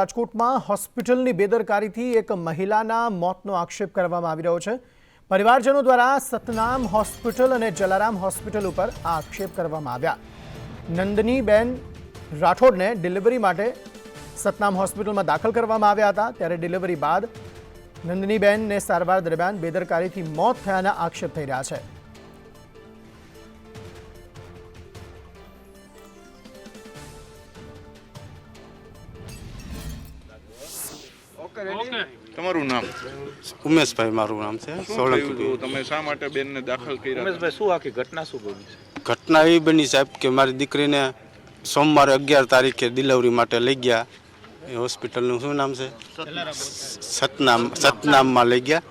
રાજકોટમાં હોસ્પિટલની બેદરકારીથી એક મહિલાના મોતનો આક્ષેપ કરવામાં આવી રહ્યો છે. પરિવારજનો દ્વારા સતનામ હોસ્પિટલ અને જલારામ હોસ્પિટલ ઉપર આ આક્ષેપ કરવામાં આવ્યા. નંદનીબેન રાઠોડને ડિલિવરી માટે સતનામ હોસ્પિટલમાં દાખલ કરવામાં આવ્યા હતા. ત્યારે ડિલિવરી બાદ નંદનીબેનને સારવાર દરમિયાન બેદરકારીથી મોત થયાના આક્ષેપ થઈ રહ્યા છે. તમારું નામ? ઉમેશભાઈ મારું નામ છે શું સોલંકી થયું હતું તમે શા માટે બેનને દાખલ કર્યા હતા? ઉમેશભાઈ શું આખી ઘટના શું બની છે? ઘટના એવી બની સાહેબ કે મારી દીકરીને સોમવારે અગિયાર તારીખે ડિલિવરી માટે લઈ ગયા. એ હોસ્પિટલનું શું નામ છે? સતનામ સતનામમાં લઈ ગયા.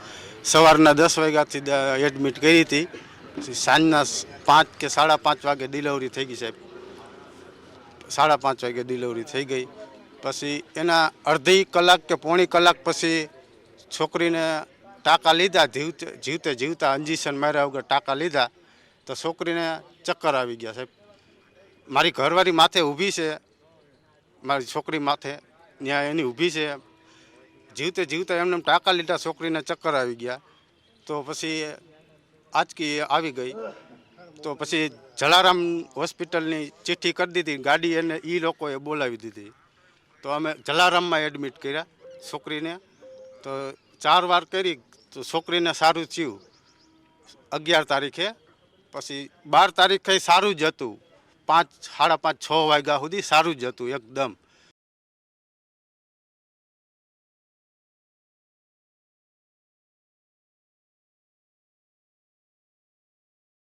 સવારના દસ વાગ્યાથી એડમિટ કરી હતી. પછી સાંજના સ- પાંચ કે સાડા પાંચ વાગે ડિલિવરી થઈ ગઈ સાહેબ. સાડા પાંચ વાગે ડિલિવરી થઈ ગઈ. પછી એના અડધી કલાક કે પોણી કલાક પછી છોકરીને ટાંકા લીધા, જીવતે જીવતે જીવતા ઇન્જેક્શન માર્યા વગર ટાંકા લીધા, તો છોકરીને ચક્કર આવી ગયા સાહેબ. મારી ઘરવાળી માથે ઊભી છે, મારી છોકરી માથે ત્યાં એની ઊભી છે. જીવતે જીવતા એમને એમ ટાંકા લીધા, છોકરીને ચક્કર આવી ગયા. તો પછી આંચકી આવી ગઈ. તો પછી જલારામ હોસ્પિટલની ચિઠ્ઠી કરી દીધી, ગાડી એને એ લોકોએ બોલાવી દીધી. તો અમે જલારામમાં એડમિટ કર્યા છોકરીને. તો ચાર વાર કરી, તો છોકરીને સારું થયું. અગિયાર તારીખે, પછી બાર તારીખે સારું જ હતું. પાંચ, સાડા પાંચ, છ વાગ્યા સુધી સારું જ હતું એકદમ.